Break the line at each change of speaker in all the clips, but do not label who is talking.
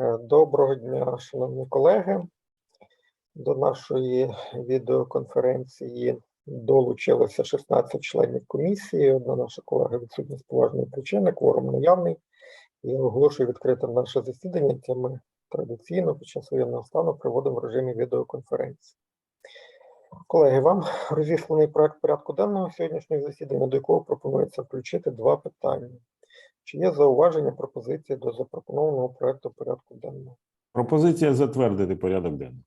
Е, Доброго дня, шановні колеги. До нашої відеоконференції долучилося 16 членів комісії. Одна наша колега відсутня з поважної причини, кворум наявний. Я оголошую відкритим наше засідання, яке ми традиційно під час воєнного стану проводимо в режимі відеоконференції. Колеги, вам розісланий проект порядку денного сьогоднішнього засідання, до якого пропонується включити два питання. Чи є зауваження пропозиції до запропонованого проекту порядку денного?
Пропозиція затвердити порядок денний.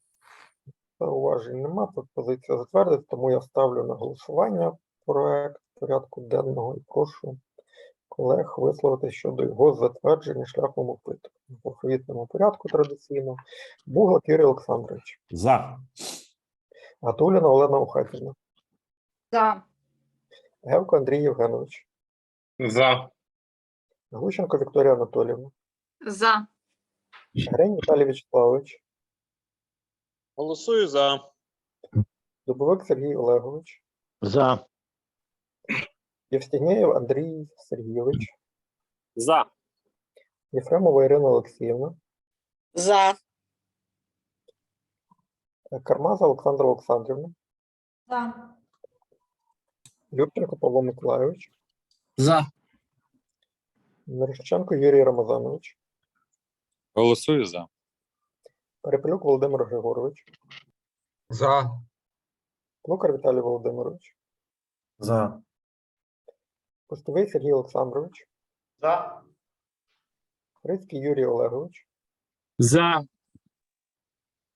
Зауважень нема, пропозиція затвердити, тому я ставлю на голосування проект порядку денного і прошу колег висловити щодо його затвердження шляхом опитування. В алфавітному порядку традиційно. Буглак Юрій Олександрович,
За.
Гатуліна Олена Ухатівна,
За.
Гевко Андрій Євгенович,
За.
Глущенко Вікторія Анатоліївна,
За.
Грень Віталій Вячеславович,
Голосую за.
Дубовик Сергій Олегович,
За.
Євстігнєєв Андрій Сергійович,
За.
Єфремова Ірина Олексіївна,
За.
Кармаза Олександра Олександрівна,
За.
Юрченко Павло Миколайович,
За.
Мирошниченко Юрій Рамазанович,
Голосую за.
Перепелюк Володимир Григорович,
За.
Плукар Віталій Володимирович,
За.
Пустовий Сергій Олександрович,
За.
Грицький Юрій Олегович
За.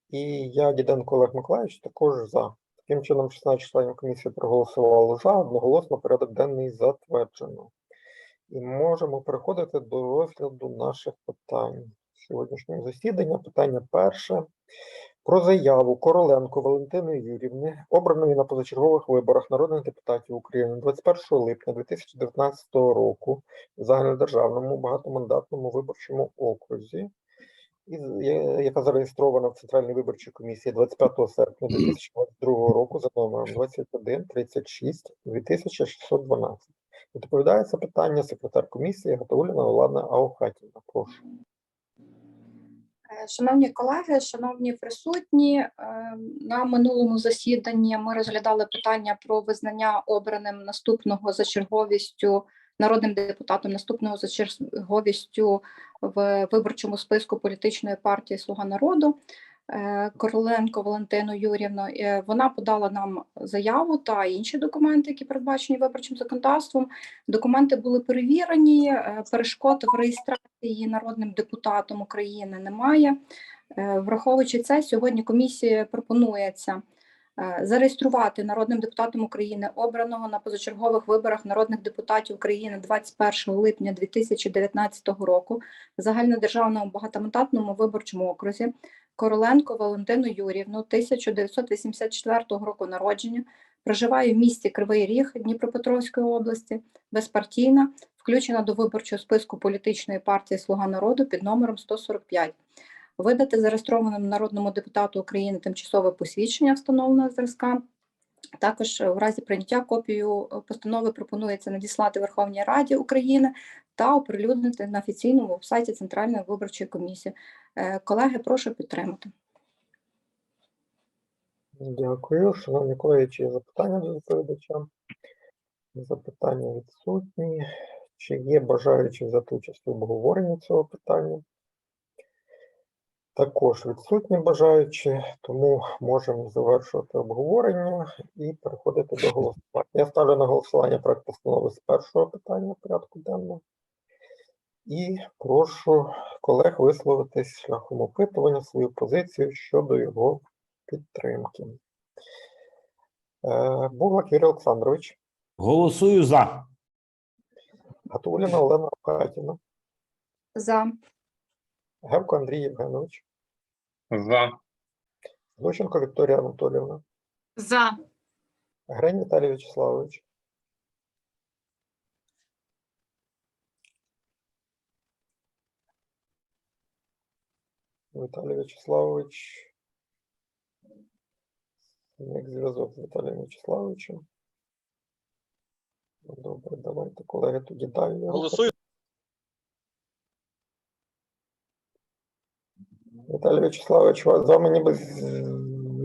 і я, Діденко Олег Миколаївич, також за. Таким чином, 16 членів комісії проголосували за, одноголосно порядок денний затверджено. І можемо переходити до розгляду наших питань сьогоднішнього засідання. Питання перше. Про заяву Короленко Валентини Юрівни, обраної на позачергових виборах народних депутатів України 21 липня 2019 року в загальнодержавному багатомандатному виборчому окрузі, яка зареєстрована в Центральній виборчій комісії 25 серпня 2022 року за номером 21 36 2612. Відповідає це питання секретар комісії Гатауліна Олана Аухатівна. Прошу.
Е, Шановні колеги, шановні присутні, е, на минулому засіданні ми розглядали питання про визнання обраним наступного за черговістю народним депутатом, наступного за черговістю в виборчому списку політичної партії Слуга народу. Е, Короленко Валентину Юрівну. Е, Вона подала нам заяву та інші документи, які передбачені виборчим законодавством. Документи були перевірені, е, перешкод в реєстрації народним депутатом України немає. Враховуючи це, сьогодні комісії пропонується зареєструвати народним депутатом України, обраного на позачергових виборах народних депутатів України 21 липня 2019 року в загальнодержавному багатомандатному виборчому окрузі Короленко Валентину Юрівну 1984 року народження, проживає в місті Кривий Ріг Дніпропетровської області, безпартійна, включена до виборчого списку політичної партії Слуга народу під номером 145. Видати зареєстрованому народному депутату України тимчасове посвідчення встановленого зразка. Також е, в разі прийняття копію е, постанови пропонується надіслати Верховній Раді України та оприлюднити на офіційному вебсайті Центральної виборчої комісії. Е, Колеги, прошу підтримати.
Дякую. Шановні колеги, чи є запитання до доповідача? Запитання відсутні. Чи є бажаючі взяти участь у обговоренні цього питання? Також відсутні бажаючі, тому можемо завершувати обговорення і переходити до голосування. Я ставлю на голосування проект постанови з першого питання порядку денного. І прошу колег висловитись шляхом опитування свою позицію щодо його підтримки. Е, Буглак Юрій Олександрович,
Голосую за.
Гатуліна Олена Аркадівна,
За.
Гевко Андрій Євгенович,
За.
Глущенко Вікторія Анатоліївна,
За.
Грень Віталій Вячеславович, Віталій Вячеславович. Як зв'язок з Віталієм Вячеславовичем. Ну, Добре, давайте, колеги, тоді далі.
Голосую.
Віталій Вячеславович, з вами ніби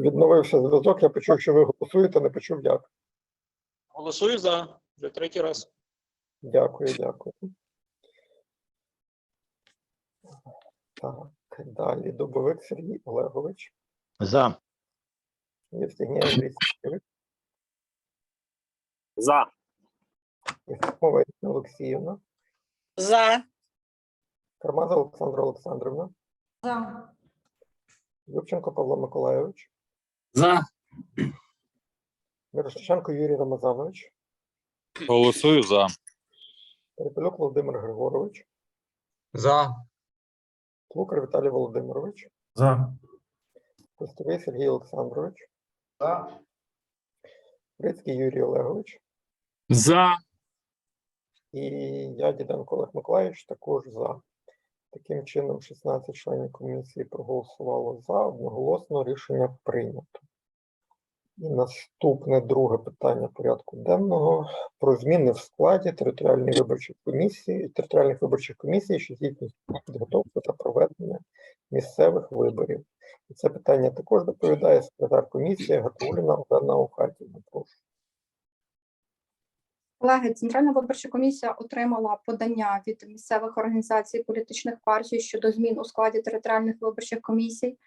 відновився зв'язок. Я почув, що ви голосуєте, не почув як.
Голосую за вже третій раз.
Дякую, дякую. Так, далі. Дубовик Сергій Олегович.
За.
Євстігній Андрій Сергійович.
За.
Єфимова Ірина Олексіївна.
За.
Кармаза Олександра Олександрівна.
За.
Любченко Павло Миколайович.
За.
Мирошниченко Юрій Рамазанович.
Голосую за.
Перепелюк Володимир Григорович.
За.
Лукар Віталій Володимирович.
За.
Костовий Сергій Олександрович.
За.
Прицький Юрій Олегович.
За.
І я, Діденко Олег Миколаївич, також за. Таким чином, 16 членів комісії проголосувало за, одноголосно рішення прийнято. І наступне друге питання порядку денного про зміни в складі територіальної виборчої комісії, територіальних виборчих комісій, що здійснюють підготовку та проведення місцевих виборів. І це питання також доповідає секретар комісії Гатуліна Олена Охатівна. Прошу.
Колеги, Центральна виборча комісія отримала подання від місцевих організацій політичних партій щодо змін у складі територіальних виборчих комісій.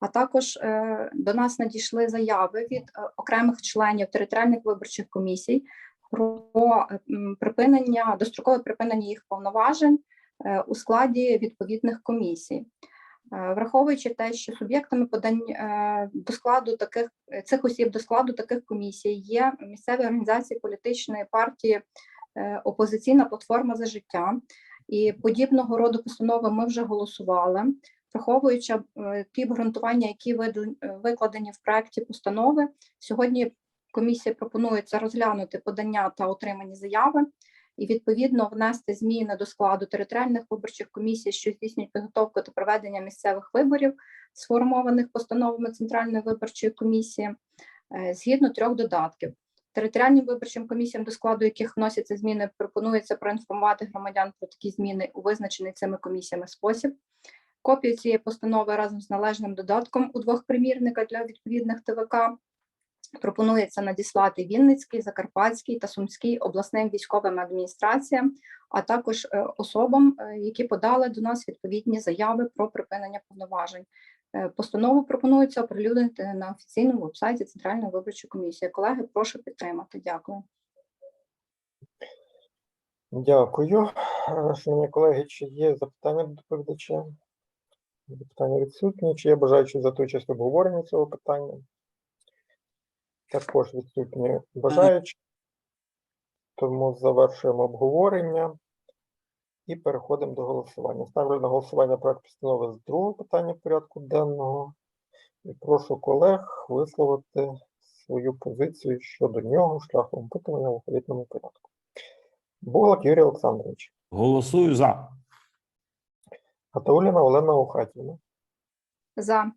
А також е, до нас надійшли заяви від е, окремих членів територіальних виборчих комісій про е, припинення дострокове припинення їх повноважень е, у складі відповідних комісій. Е, Враховуючи те, що суб'єктами подань е, до складу таких е, цих осіб до складу таких комісій є місцеві організації політичної партії Опозиційна платформа за життя. І подібного роду постанови ми вже голосували. Враховуючи ті обґрунтування, які викладені в проекті постанови, сьогодні комісія пропонується розглянути подання та отримані заяви і відповідно внести зміни до складу територіальних виборчих комісій, що здійснюють підготовку та проведення місцевих виборів, сформованих постановами Центральної виборчої комісії, е, згідно трьох додатків. Територіальним виборчим комісіям, до складу яких вносяться зміни, пропонується проінформувати громадян про такі зміни у визначений цими комісіями спосіб. Копію цієї постанови разом з належним додатком у двох примірниках для відповідних ТВК пропонується надіслати Вінницький, Закарпатський та Сумський обласним військовим адміністраціям, а також е, особам, е, які подали до нас відповідні заяви про припинення повноважень. Е, Постанову пропонується оприлюднити на офіційному вебсайті Центральної виборчої комісії. Колеги, прошу підтримати. Дякую.
Дякую. Шановні колеги, чи є запитання до доповідача? Запитання відсутні. Чи є бажаючі взяти участь в обговоренні цього питання? Також відсутні бажаючі. Тому завершуємо обговорення і переходимо до голосування. Ставлю на голосування проект постанови з другого питання порядку денного. І прошу колег висловити свою позицію щодо нього шляхом опитування в алфавітному порядку. Буглак Юрій Олександрович,
Голосую за.
Гатауліна Олена Охатівна,
За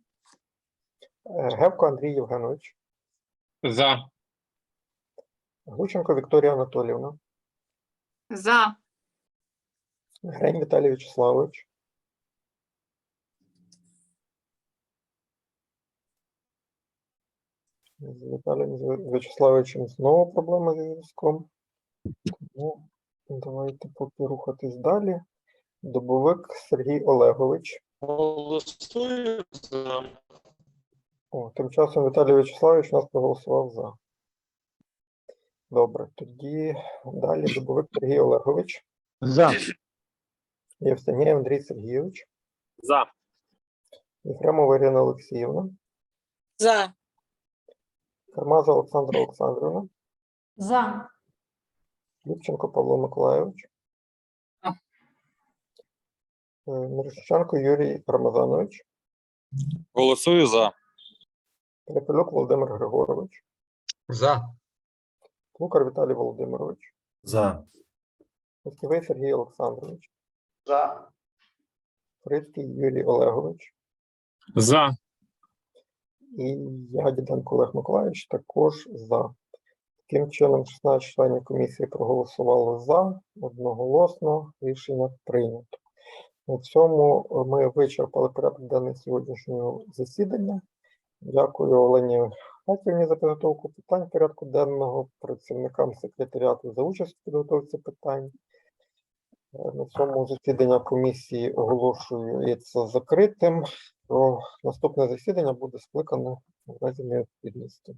е, Гевко Андрій Євгенович,
За.
Глученко Вікторія Анатоліївна,
За.
Грень Віталій Вячеславович, з Віталієм Вячеславовичем знову проблема зі зв'язком. Тому давайте поки рухатись далі. Добовик Сергій Олегович.
Голосую за.
О, тим часом Віталій Вячеславович у нас проголосував за. Добре, тоді далі Дубовик Сергій Олегович,
За.
Євстигнєй Андрій Сергійович,
За.
Єфремова Ірина Олексіївна,
За.
Кармаза Олександра Олександрівна,
За.
Любченко Павло Миколайович, е, Мирошниченко Юрій Рамазанович,
Голосую за.
Перепелюк Володимир Григорович,
За.
Лукар Віталій Володимирович,
За.
Костєвий Сергій Олександрович,
За.
Фрицький Юрій Олегович,
За.
І я, Діденко Олег Миколаївич, також за. Таким чином, 16 членів комісії проголосувало за, одноголосно рішення прийнято. На цьому ми вичерпали порядок денний сьогоднішнього засідання. Дякую Олені Хатівні за підготовку питань порядку денного, працівникам секретаріату за участь в підготовці питань. Е, На цьому засідання комісії оголошується закритим. Наступне засідання буде скликано в разі необхідності.